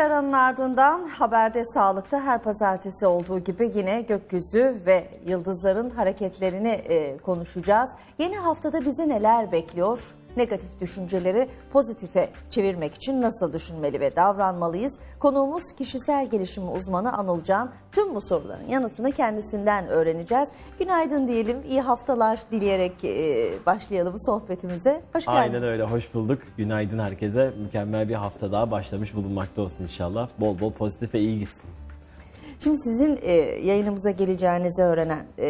bir aranın ardından haberde sağlıkta her pazartesi olduğu gibi yine gökyüzü ve yıldızların hareketlerini e, konuşacağız. Yeni haftada bizi neler bekliyor? Negatif düşünceleri pozitife çevirmek için nasıl düşünmeli ve davranmalıyız? Konuğumuz kişisel gelişim uzmanı Anılcan. Tüm bu soruların yanıtını kendisinden öğreneceğiz. Günaydın diyelim, iyi haftalar dileyerek e, başlayalım sohbetimize. Hoş geldiniz. Aynen öyle. Hoş bulduk. Günaydın herkese. Mükemmel bir hafta daha başlamış bulunmakta olsun inşallah. Bol bol pozitif ve iyi gitsin. Şimdi sizin e, yayınımıza geleceğinizi öğrenen e,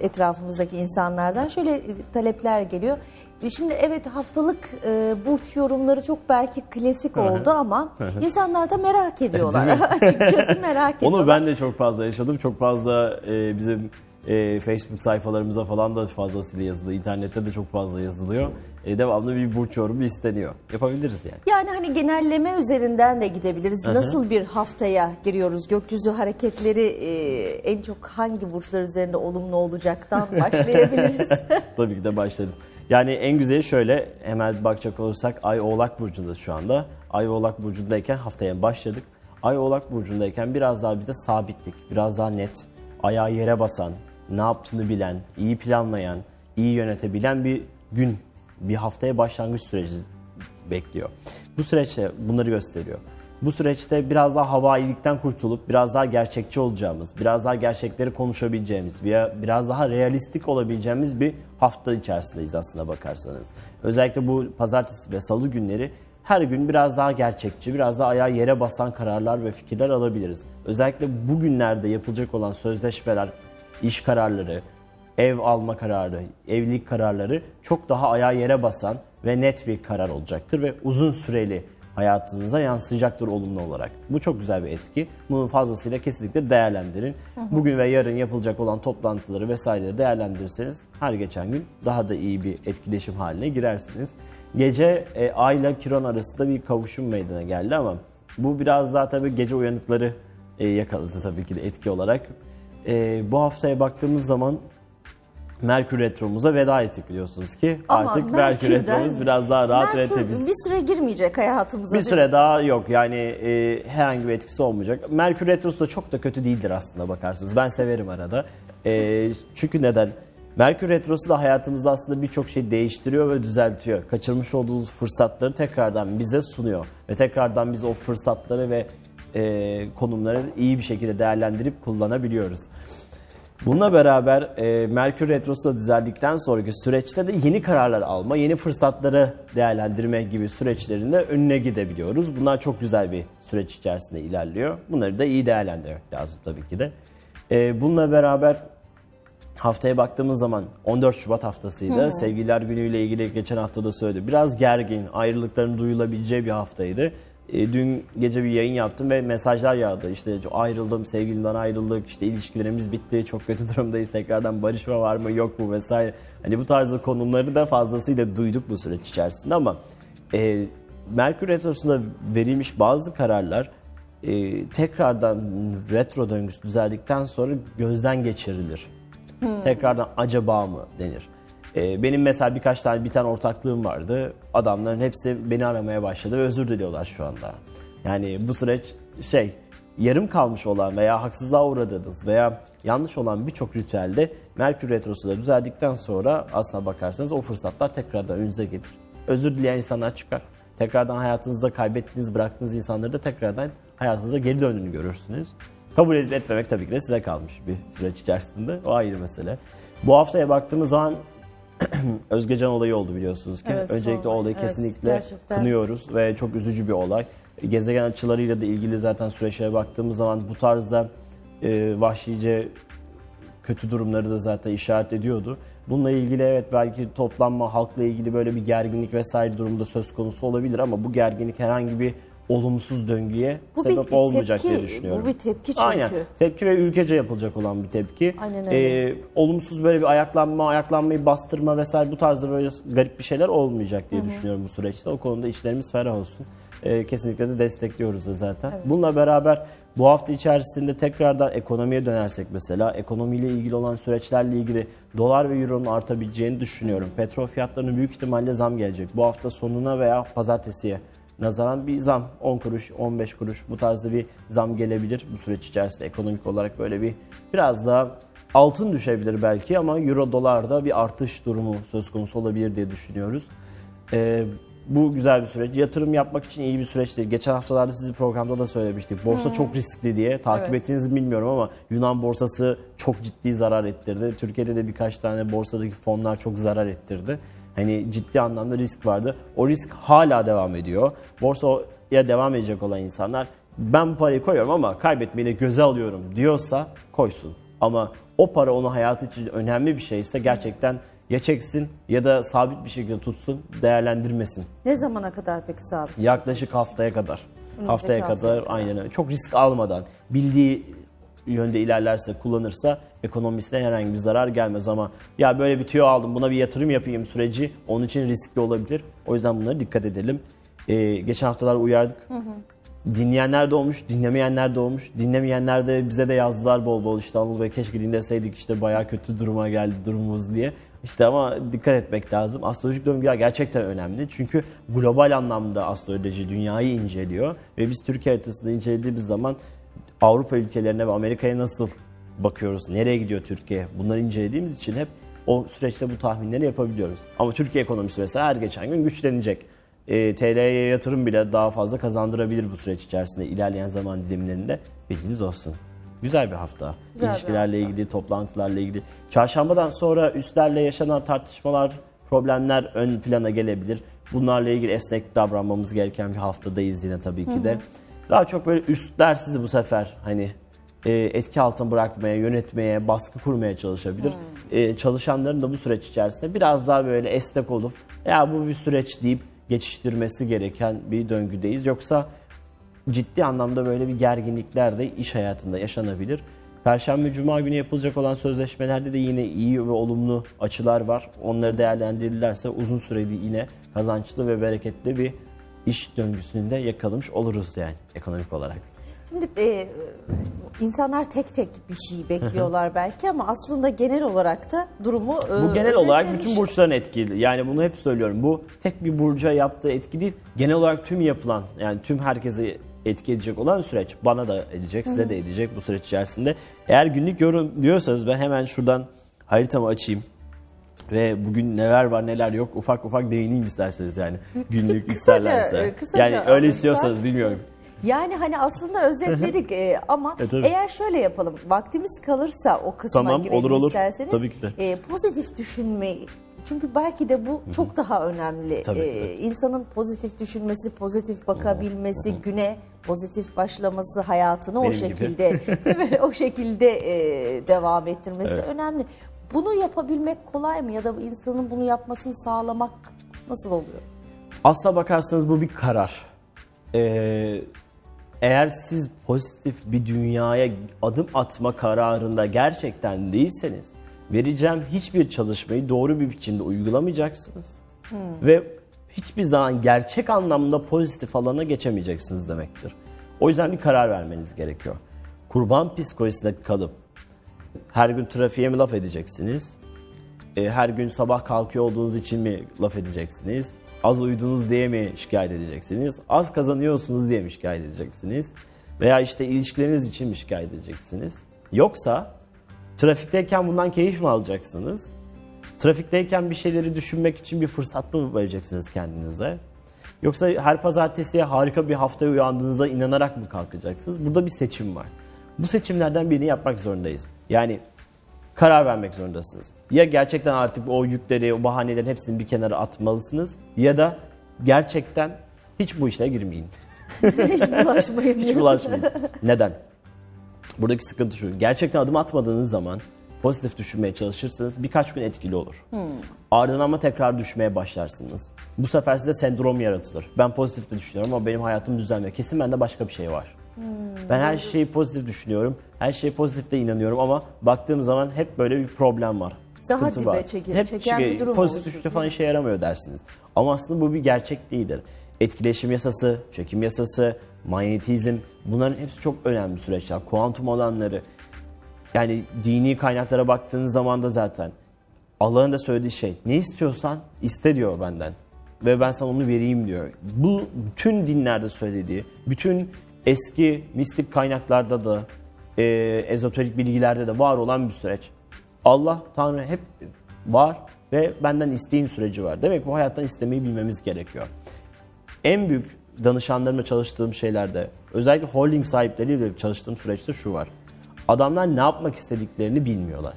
etrafımızdaki insanlardan şöyle e, talepler geliyor. E, Şimdi evet haftalık e, burç yorumları çok belki klasik oldu ama insanlar da merak ediyorlar. Açıkçası merak ediyorlar. Onu ben de çok fazla yaşadım. Çok fazla e, bizim e, Facebook sayfalarımıza falan da fazlasıyla yazılıyor. İnternette de çok fazla yazılıyor. E, devamlı bir burç yorumu isteniyor. Yapabiliriz yani. Yani hani genelleme üzerinden de gidebiliriz. Nasıl bir haftaya giriyoruz? Gökyüzü hareketleri e, en çok hangi burçlar üzerinde olumlu olacaktan başlayabiliriz. Tabii ki de başlarız. Yani en güzeli şöyle hemen bakacak olursak Ay Oğlak Burcu'nda şu anda. Ay Oğlak Burcu'ndayken haftaya başladık. Ay Oğlak Burcu'ndayken biraz daha bize sabitlik, biraz daha net, ayağı yere basan, ne yaptığını bilen, iyi planlayan, iyi yönetebilen bir gün, bir haftaya başlangıç süreci bekliyor. Bu süreçte bunları gösteriyor. Bu süreçte biraz daha havailikten kurtulup biraz daha gerçekçi olacağımız, biraz daha gerçekleri konuşabileceğimiz biraz daha realistik olabileceğimiz bir hafta içerisindeyiz aslında bakarsanız. Özellikle bu pazartesi ve salı günleri her gün biraz daha gerçekçi, biraz daha ayağa yere basan kararlar ve fikirler alabiliriz. Özellikle bu günlerde yapılacak olan sözleşmeler, iş kararları, ev alma kararı, evlilik kararları çok daha ayağa yere basan ve net bir karar olacaktır ve uzun süreli hayatınıza yansıyacaktır olumlu olarak. Bu çok güzel bir etki. Bunun fazlasıyla kesinlikle değerlendirin. Bugün ve yarın yapılacak olan toplantıları vesaireleri değerlendirirseniz her geçen gün daha da iyi bir etkileşim haline girersiniz. Gece e, Ay ile Kiron arasında bir kavuşum meydana geldi ama bu biraz daha tabii gece uyanıkları e, yakaladı tabii ki de etki olarak. E, bu haftaya baktığımız zaman Merkür Retromuza veda ettik biliyorsunuz ki. Ama Artık Merkür Retromuz biraz daha rahat Merkür temiz. bir süre girmeyecek hayatımıza. Bir süre daha yok yani e, herhangi bir etkisi olmayacak. Merkür Retrosu da çok da kötü değildir aslında bakarsınız. Ben severim arada. E, çünkü neden? Merkür Retrosu da hayatımızda aslında birçok şey değiştiriyor ve düzeltiyor. Kaçırmış olduğumuz fırsatları tekrardan bize sunuyor. Ve tekrardan biz o fırsatları ve e, konumları iyi bir şekilde değerlendirip kullanabiliyoruz. Bununla beraber e, Merkür Retrosu da düzeldikten sonraki süreçte de yeni kararlar alma, yeni fırsatları değerlendirme gibi süreçlerinde önüne gidebiliyoruz. Bunlar çok güzel bir süreç içerisinde ilerliyor. Bunları da iyi değerlendirmek lazım tabii ki de. E, bununla beraber haftaya baktığımız zaman 14 Şubat haftasıydı. Sevgililer günüyle ilgili geçen hafta da söyledim. Biraz gergin, ayrılıkların duyulabileceği bir haftaydı. E, dün gece bir yayın yaptım ve mesajlar yağdı. İşte ayrıldım, sevgilimden ayrıldık, işte ilişkilerimiz bitti, çok kötü durumdayız, tekrardan barışma var mı yok mu vesaire. Hani bu tarzda konumları da fazlasıyla duyduk bu süreç içerisinde ama e, Merkür Retrosu'nda verilmiş bazı kararlar e, tekrardan retro döngüsü düzeldikten sonra gözden geçirilir. Tekrardan acaba mı denir. Ee, benim mesela birkaç tane bir tane ortaklığım vardı. Adamların hepsi beni aramaya başladı ve özür diliyorlar şu anda. Yani bu süreç şey yarım kalmış olan veya haksızlığa uğradığınız veya yanlış olan birçok ritüelde Merkür Retrosu da düzeldikten sonra aslına bakarsanız o fırsatlar tekrardan önünüze gelir. Özür dileyen insanlar çıkar. Tekrardan hayatınızda kaybettiğiniz, bıraktığınız insanları da tekrardan hayatınıza geri döndüğünü görürsünüz. Kabul edip etmemek tabii ki de size kalmış bir süreç içerisinde. O ayrı mesele. Bu haftaya baktığımız zaman Özgecan olayı oldu biliyorsunuz ki. Evet, Öncelikle o olayı olay. Evet, kesinlikle gerçekten. kınıyoruz ve çok üzücü bir olay. Gezegen açılarıyla da ilgili zaten süreçlere baktığımız zaman bu tarzda e, vahşice kötü durumları da zaten işaret ediyordu. Bununla ilgili evet belki toplanma, halkla ilgili böyle bir gerginlik vesaire durumda söz konusu olabilir ama bu gerginlik herhangi bir olumsuz döngüye Bu bir- sebep bir olmayacak tepki, diye düşünüyorum. bu bir tepki çünkü. Aynen. Tepki ve ülkece yapılacak olan bir tepki. Aynen öyle. Ee, olumsuz böyle bir ayaklanma, ayaklanmayı bastırma vesaire bu tarzda böyle garip bir şeyler olmayacak diye düşünüyorum bu süreçte. O konuda işlerimiz ferah olsun. Ee, kesinlikle de destekliyoruz da zaten. Bununla beraber bu hafta içerisinde tekrardan ekonomiye dönersek mesela ekonomiyle ilgili olan süreçlerle ilgili dolar ve euronun artabileceğini düşünüyorum. Petrol fiyatlarının büyük ihtimalle zam gelecek. Bu hafta sonuna veya pazartesiye nazaran bir zam 10 kuruş 15 kuruş bu tarzda bir zam gelebilir bu süreç içerisinde ekonomik olarak böyle bir biraz daha altın düşebilir belki ama euro dolarda bir artış durumu söz konusu olabilir diye düşünüyoruz. Ee, bu güzel bir süreç. Yatırım yapmak için iyi bir süreç değil. Geçen haftalarda sizi programda da söylemiştik. Borsa çok riskli diye. Takip Evet. ettiğinizi mi bilmiyorum ama Yunan borsası çok ciddi zarar ettirdi. Türkiye'de de birkaç tane borsadaki fonlar çok zarar ettirdi. Hani ciddi anlamda risk vardı. O risk hala devam ediyor. Borsaya devam edecek olan insanlar ben bu parayı koyuyorum ama kaybetmeyi de göze alıyorum diyorsa koysun. Ama o para onun hayatı için önemli bir şeyse gerçekten ya çeksin ya da sabit bir şekilde tutsun, değerlendirmesin. Ne zamana kadar peki sabit? Yaklaşık haftaya kadar. haftaya haftaya kadar kadar. aynen öyle. Çok risk almadan, bildiği yönde ilerlerse, kullanırsa ekonomisine herhangi bir zarar gelmez ama ya böyle bir tüyo aldım buna bir yatırım yapayım süreci onun için riskli olabilir. O yüzden bunlara dikkat edelim. Ee, geçen haftalar uyardık. Dinleyenler de olmuş, dinlemeyenler de olmuş. Dinlemeyenler de bize de yazdılar bol bol işte Anıl Bey keşke dinleseydik işte bayağı kötü duruma geldi durumumuz diye. İşte ama dikkat etmek lazım. Astrolojik döngüler gerçekten önemli. Çünkü global anlamda astroloji dünyayı inceliyor. Ve biz Türkiye haritasında incelediğimiz zaman Avrupa ülkelerine ve Amerika'ya nasıl bakıyoruz? Nereye gidiyor Türkiye? Bunları incelediğimiz için hep o süreçte bu tahminleri yapabiliyoruz. Ama Türkiye ekonomisi mesela her geçen gün güçlenecek. E, TL'ye yatırım bile daha fazla kazandırabilir bu süreç içerisinde ilerleyen zaman dilimlerinde. Bilginiz olsun. Güzel bir hafta. Güzel bir İlişkilerle hafta. ilgili, toplantılarla ilgili. Çarşambadan sonra üstlerle yaşanan tartışmalar, problemler ön plana gelebilir. Bunlarla ilgili esnek davranmamız gereken bir haftadayız yine tabii ki de. Daha çok böyle üstler sizi bu sefer hani e, etki altına bırakmaya, yönetmeye, baskı kurmaya çalışabilir. E, çalışanların da bu süreç içerisinde biraz daha böyle esnek olup ya bu bir süreç deyip geçiştirmesi gereken bir döngüdeyiz. Yoksa ciddi anlamda böyle bir gerginlikler de iş hayatında yaşanabilir. Perşembe, Cuma günü yapılacak olan sözleşmelerde de yine iyi ve olumlu açılar var. Onları değerlendirirlerse uzun süreli yine kazançlı ve bereketli bir iş döngüsünde yakalamış oluruz yani ekonomik olarak. Şimdi e, insanlar tek tek bir şey bekliyorlar belki ama aslında genel olarak da durumu e, Bu genel olarak özetlemiş. bütün burçların etkili. Yani bunu hep söylüyorum. Bu tek bir burca yaptığı etki değil. Genel olarak tüm yapılan yani tüm herkese etki edecek olan süreç. Bana da edecek, size de edecek bu süreç içerisinde. Eğer günlük yorum diyorsanız ben hemen şuradan haritamı açayım. Ve bugün neler var neler yok ufak ufak değineyim isterseniz yani. Günlük kısaca, isterlerse. e, kısaca yani öyle alırsak- istiyorsanız bilmiyorum. Yani hani aslında özetledik e, ama E, tabii. eğer şöyle yapalım vaktimiz kalırsa o kısma Tamam, girelim olur, olur. isterseniz. Tabii ki de. e, pozitif düşünmeyi çünkü belki de bu çok daha önemli. Tabii ki E, de. insanın pozitif düşünmesi, pozitif bakabilmesi, güne pozitif başlaması, hayatını o Benim gibi. şekilde değil mi? o şekilde e, devam ettirmesi önemli. Bunu yapabilmek kolay mı ya da insanın bunu yapmasını sağlamak nasıl oluyor? Aslına bakarsanız bu bir karar. Ee, eğer siz pozitif bir dünyaya adım atma kararında gerçekten değilseniz vereceğim hiçbir çalışmayı doğru bir biçimde uygulamayacaksınız. Ve hiçbir zaman gerçek anlamda pozitif alana geçemeyeceksiniz demektir. O yüzden bir karar vermeniz gerekiyor. Kurban psikolojisine kalıp her gün trafiğe mi laf edeceksiniz? E, her gün sabah kalkıyor olduğunuz için mi laf edeceksiniz? Az uyudunuz diye mi şikayet edeceksiniz? Az kazanıyorsunuz diye mi şikayet edeceksiniz? Veya işte ilişkileriniz için mi şikayet edeceksiniz? Yoksa trafikteyken bundan keyif mi alacaksınız? Trafikteyken bir şeyleri düşünmek için bir fırsat mı vereceksiniz kendinize? Yoksa her pazartesiye harika bir haftaya uyandığınıza inanarak mı kalkacaksınız? Burada bir seçim var. Bu seçimlerden birini yapmak zorundayız. Yani karar vermek zorundasınız. Ya gerçekten artık o yükleri, o bahanelerin hepsini bir kenara atmalısınız ya da gerçekten hiç bu işlere girmeyin. Hiç bulaşmayın. Hiç bulaşmayın. Neden? Buradaki sıkıntı şu. Gerçekten adım atmadığınız zaman pozitif düşünmeye çalışırsanız birkaç gün etkili olur. Ardından ama tekrar düşmeye başlarsınız. Bu sefer size sendrom yaratılır. Ben pozitif de düşünüyorum ama benim hayatım düzelmiyor. Kesin bende başka bir şey var. Ben her şeyi pozitif düşünüyorum. Her şeye pozitif de inanıyorum ama baktığım zaman hep böyle bir problem var. Daha Sıkıntı dibe var. çeki- hep çeken bir durum pozitif oluşur. düşünce falan işe yaramıyor dersiniz. Ama aslında bu bir gerçek değildir. Etkileşim yasası, çekim yasası, manyetizm bunların hepsi çok önemli süreçler. Kuantum alanları yani dini kaynaklara baktığınız zaman da zaten Allah'ın da söylediği şey ne istiyorsan iste diyor benden. ve ben sana onu vereyim diyor. Bu bütün dinlerde söylediği, bütün eski mistik kaynaklarda da, e, ezoterik bilgilerde de var olan bir süreç. Allah, Tanrı hep var ve benden isteyin süreci var. Demek bu hayattan istemeyi bilmemiz gerekiyor. En büyük danışanlarımla çalıştığım şeylerde, özellikle holding sahipleriyle çalıştığım süreçte şu var. Adamlar ne yapmak istediklerini bilmiyorlar.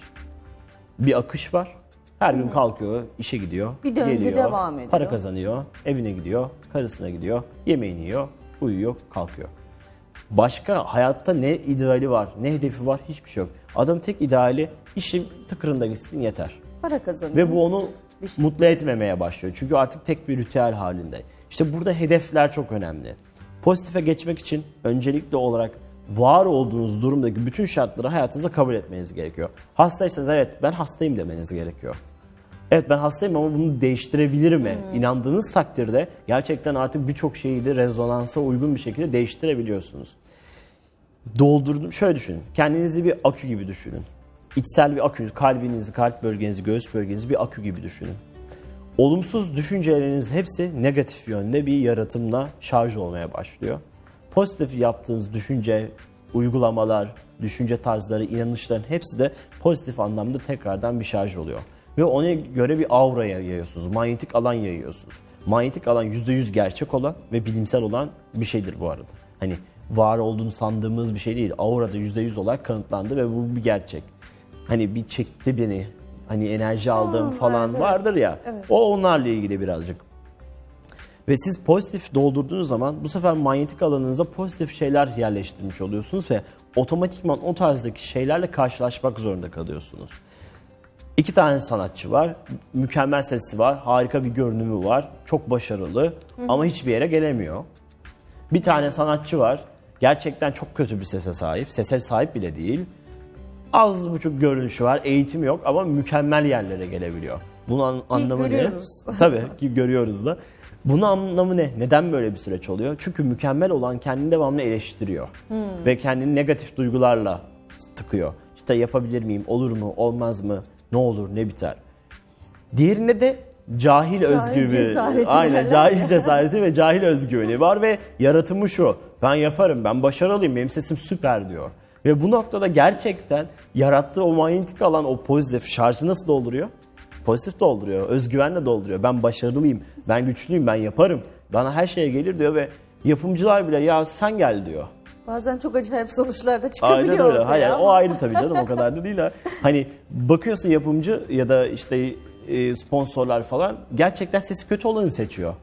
Bir akış var. Her gün kalkıyor, işe gidiyor, Bir döngü geliyor, devam ediyor. para kazanıyor, evine gidiyor, karısına gidiyor, yemeğini yiyor, uyuyor, kalkıyor. Başka hayatta ne ideali var, ne hedefi var hiçbir şey yok. Adam tek ideali işim tıkırında gitsin yeter. Para kazanıyor. Ve bu onu şey. mutlu etmemeye başlıyor. Çünkü artık tek bir ritüel halinde. İşte burada hedefler çok önemli. Pozitife geçmek için öncelikli olarak var olduğunuz durumdaki bütün şartları hayatınıza kabul etmeniz gerekiyor. Hastaysanız evet ben hastayım demeniz gerekiyor. Evet ben hastayım ama bunu değiştirebilir mi? İnandığınız takdirde gerçekten artık birçok şeyi de rezonansa uygun bir şekilde değiştirebiliyorsunuz. Doldurdum. Şöyle düşünün. Kendinizi bir akü gibi düşünün. İçsel bir akü. Kalbinizi, kalp bölgenizi, göğüs bölgenizi bir akü gibi düşünün. Olumsuz düşünceleriniz hepsi negatif yönde bir yaratımla şarj olmaya başlıyor. Pozitif yaptığınız düşünce, uygulamalar, düşünce tarzları, inanışların hepsi de pozitif anlamda tekrardan bir şarj oluyor. Ve ona göre bir aura yayıyorsunuz, manyetik alan yayıyorsunuz. Manyetik alan %100 gerçek olan ve bilimsel olan bir şeydir bu arada. Hani var olduğunu sandığımız bir şey değil. Aura da %100 olarak kanıtlandı ve bu bir gerçek. Hani bir çekti beni, hani enerji aldığım Hmm, falan evet. vardır ya. Evet. O onlarla ilgili birazcık. Ve siz pozitif doldurduğunuz zaman bu sefer manyetik alanınıza pozitif şeyler yerleştirmiş oluyorsunuz ve otomatikman o tarzdaki şeylerle karşılaşmak zorunda kalıyorsunuz. İki tane sanatçı var. Mükemmel sesi var. Harika bir görünümü var. Çok başarılı ama hiçbir yere gelemiyor. Bir tane sanatçı var. Gerçekten çok kötü bir sese sahip. Sese sahip bile değil. Az buçuk görünüşü var. Eğitim yok ama mükemmel yerlere gelebiliyor. Bunun an- anlamı görüyoruz. ne? Tabii ki görüyoruz da. Bunun anlamı ne? Neden böyle bir süreç oluyor? Çünkü mükemmel olan kendini devamlı eleştiriyor. Ve kendini negatif duygularla tıkıyor. İşte yapabilir miyim, olur mu, olmaz mı, ne olur, ne biter. Diğerinde de cahil, özgüveni. cesareti Aynen cahil cesareti ve cahil özgüveni var ve yaratımı şu. Ben yaparım, ben başarılıyım, benim sesim süper diyor. Ve bu noktada gerçekten yarattığı o manyetik alan, o pozitif şarjı nasıl dolduruyor? Pozitif dolduruyor, özgüvenle dolduruyor. Ben başarılıyım, ben güçlüyüm, ben yaparım. Bana her şeye gelir diyor ve yapımcılar bile ya sen gel diyor. Bazen çok acayip sonuçlar da çıkabiliyor Aynen öyle. Hayır, ama. o ayrı tabii canım o kadar da değil ha. Hani bakıyorsun yapımcı ya da işte e, sponsorlar falan gerçekten sesi kötü olanı seçiyor.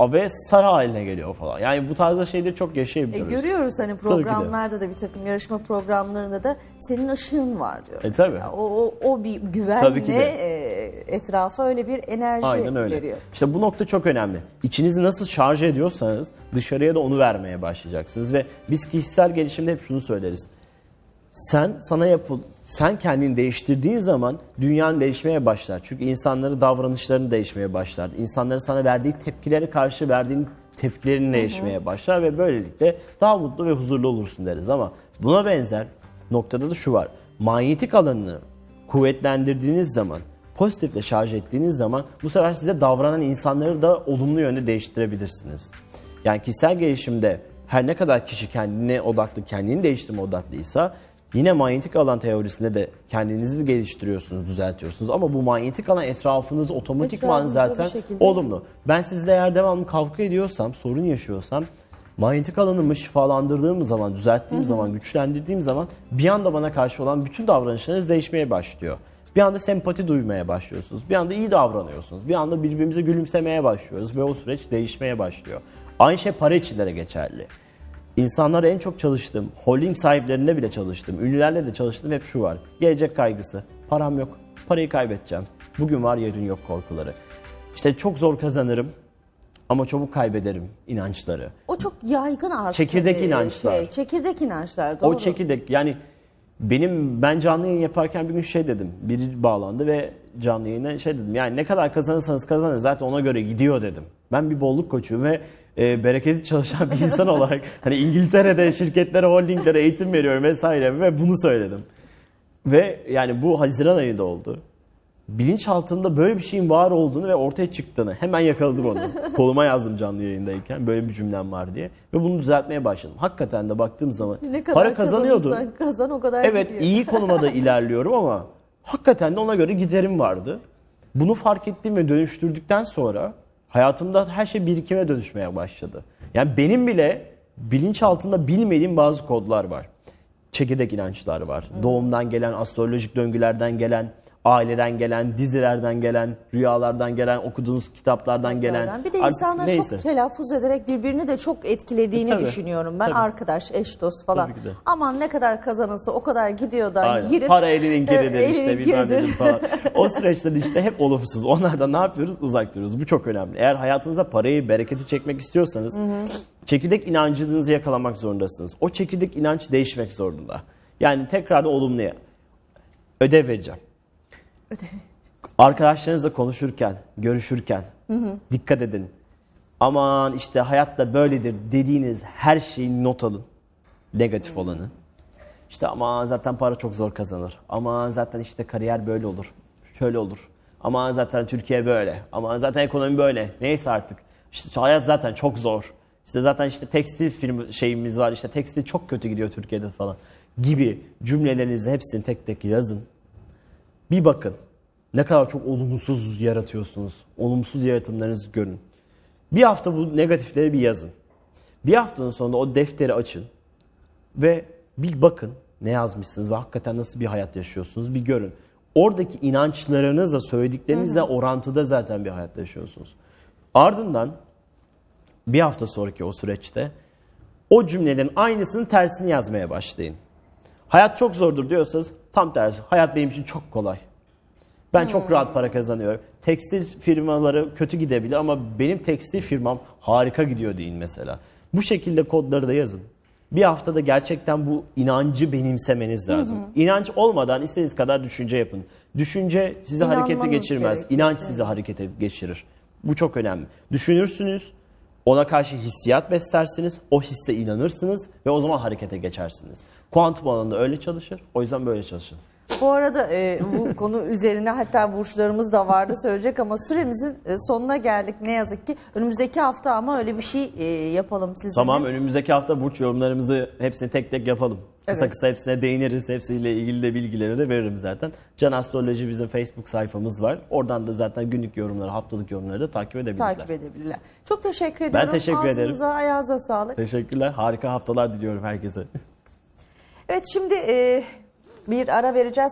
Ve sarı haline geliyor falan. Yani bu tarzda şeyleri çok E, yaşayabiliyoruz. görüyoruz hani programlarda da bir takım yarışma programlarında da senin ışığın var diyor. E, tabii. O, o, o bir güvenle e, etrafa öyle bir enerji Aynen öyle. veriyor. İşte bu nokta çok önemli. İçinizi nasıl şarj ediyorsanız dışarıya da onu vermeye başlayacaksınız ve biz kişisel gelişimde hep şunu söyleriz. Sen sana yapıl sen kendini değiştirdiğin zaman dünyanın değişmeye başlar. Çünkü insanların davranışlarını değişmeye başlar. İnsanların sana verdiği tepkilere karşı verdiğin tepkilerin değişmeye başlar ve böylelikle daha mutlu ve huzurlu olursun deriz ama buna benzer noktada da şu var. Manyetik alanını kuvvetlendirdiğiniz zaman, pozitifle şarj ettiğiniz zaman bu sefer size davranan insanları da olumlu yönde değiştirebilirsiniz. Yani kişisel gelişimde her ne kadar kişi kendine odaklı, kendini değiştirme odaklıysa yine manyetik alan teorisinde de kendinizi geliştiriyorsunuz, düzeltiyorsunuz. Ama bu manyetik alan etrafınız otomatikman Etrafınıza zaten bir şekilde- olumlu. Ben sizle eğer devamlı kavga ediyorsam, sorun yaşıyorsam manyetik alanımı şifalandırdığım zaman, düzelttiğim zaman, güçlendirdiğim zaman bir anda bana karşı olan bütün davranışlarınız değişmeye başlıyor. Bir anda sempati duymaya başlıyorsunuz. Bir anda iyi davranıyorsunuz. Bir anda birbirimize gülümsemeye başlıyoruz ve o süreç değişmeye başlıyor. Aynı şey para için de geçerli. İnsanlara en çok çalıştığım, holding sahiplerinde bile çalıştım, ünlülerle de çalıştım hep şu var. Gelecek kaygısı. Param yok, parayı kaybedeceğim. Bugün var yarın yok korkuları. İşte çok zor kazanırım ama çabuk kaybederim inançları. O çok yaygın artık. Çekirdek e, inançlar. Şey, çekirdek inançlar doğru. O çekirdek yani benim ben canlı yayın yaparken bir gün şey dedim. Biri bağlandı ve canlı yayına şey dedim. Yani ne kadar kazanırsanız kazanın zaten ona göre gidiyor dedim. Ben bir bolluk koçuyum ve e, bereketli çalışan bir insan olarak hani İngiltere'de şirketlere, holdinglere eğitim veriyorum vesaire ve bunu söyledim. Ve yani bu Haziran ayında oldu. bilinçaltında böyle bir şeyin var olduğunu ve ortaya çıktığını hemen yakaladım onu. Koluma yazdım canlı yayındayken böyle bir cümlem var diye ve bunu düzeltmeye başladım. Hakikaten de baktığım zaman Ne kadar para kazanıyordum. Kazan o kadar Evet gidiyor. iyi konuma da ilerliyorum ama hakikaten de ona göre giderim vardı. Bunu fark ettiğim ve dönüştürdükten sonra hayatımda her şey birikime dönüşmeye başladı. Yani benim bile bilinçaltında bilmediğim bazı kodlar var. Çekirdek inançlar var. Doğumdan gelen, astrolojik döngülerden gelen, aileden gelen, dizilerden gelen, rüyalardan gelen, okuduğunuz kitaplardan gelen. Bir de Artık insanlar neyse. çok telaffuz ederek birbirini de çok etkilediğini Tabii, düşünüyorum ben. tabii. Arkadaş, eş, dost falan. Aman ne kadar kazanırsa o kadar gidiyor da Aynen. girip. Para elinin e, kiridir elinin işte bilmem nedir falan. O süreçler işte hep olumsuz. Onlardan ne yapıyoruz? Uzak duruyoruz. Bu çok önemli. Eğer hayatınıza parayı, bereketi çekmek istiyorsanız çekirdek inancınızı yakalamak zorundasınız. O çekirdek inanç değişmek zorunda. Yani tekrar da olumluya. Ödev vereceğim. Arkadaşlarınızla konuşurken, görüşürken dikkat edin. Aman işte hayatta böyledir dediğiniz her şeyi not alın. Negatif olanı. İşte ama zaten para çok zor kazanır. Ama zaten işte kariyer böyle olur. Şöyle olur. Ama zaten Türkiye böyle. Ama zaten ekonomi böyle. Neyse artık. İşte hayat zaten çok zor. İşte zaten işte tekstil firma şeyimiz var. İşte tekstil çok kötü gidiyor Türkiye'de falan. Gibi cümlelerinizi hepsini tek tek yazın. Bir bakın. Ne kadar çok olumsuz yaratıyorsunuz. Olumsuz yaratımlarınızı görün. Bir hafta bu negatifleri bir yazın. Bir haftanın sonunda o defteri açın. Ve bir bakın ne yazmışsınız ve hakikaten nasıl bir hayat yaşıyorsunuz bir görün. Oradaki inançlarınızla söylediklerinizle orantıda zaten bir hayat yaşıyorsunuz. Ardından bir hafta sonraki o süreçte o cümlelerin aynısının tersini yazmaya başlayın. Hayat çok zordur diyorsanız tam tersi. Hayat benim için çok kolay. Ben çok rahat para kazanıyorum. Tekstil firmaları kötü gidebilir ama benim tekstil firmam harika gidiyor deyin mesela. Bu şekilde kodları da yazın. Bir haftada gerçekten bu inancı benimsemeniz lazım. İnanç olmadan istediğiniz kadar düşünce yapın. Düşünce sizi harekete İnanmanız geçirmez. gerekiyor. İnanç sizi harekete geçirir. Bu çok önemli. Düşünürsünüz, ona karşı hissiyat beslersiniz, o hisse inanırsınız ve o zaman harekete geçersiniz. Kuantum alanında öyle çalışır, o yüzden böyle çalışın. Bu arada e, bu konu üzerine hatta burçlarımız da vardı söyleyecek ama süremizin e, sonuna geldik ne yazık ki. Önümüzdeki hafta ama öyle bir şey e, yapalım sizinle. Tamam önümüzdeki hafta burç yorumlarımızı hepsini tek tek yapalım. Kısa Evet. kısa hepsine değiniriz. Hepsiyle ilgili de bilgileri de veririm zaten. Can Astroloji bizim Facebook sayfamız var. Oradan da zaten günlük yorumları, haftalık yorumları da takip edebilirler. Takip edebilirler. Çok teşekkür ediyorum. teşekkür ederim. Ağzınıza, ayağınıza sağlık. Teşekkürler. Harika haftalar diliyorum herkese. Evet şimdi e, bir ara vereceğiz.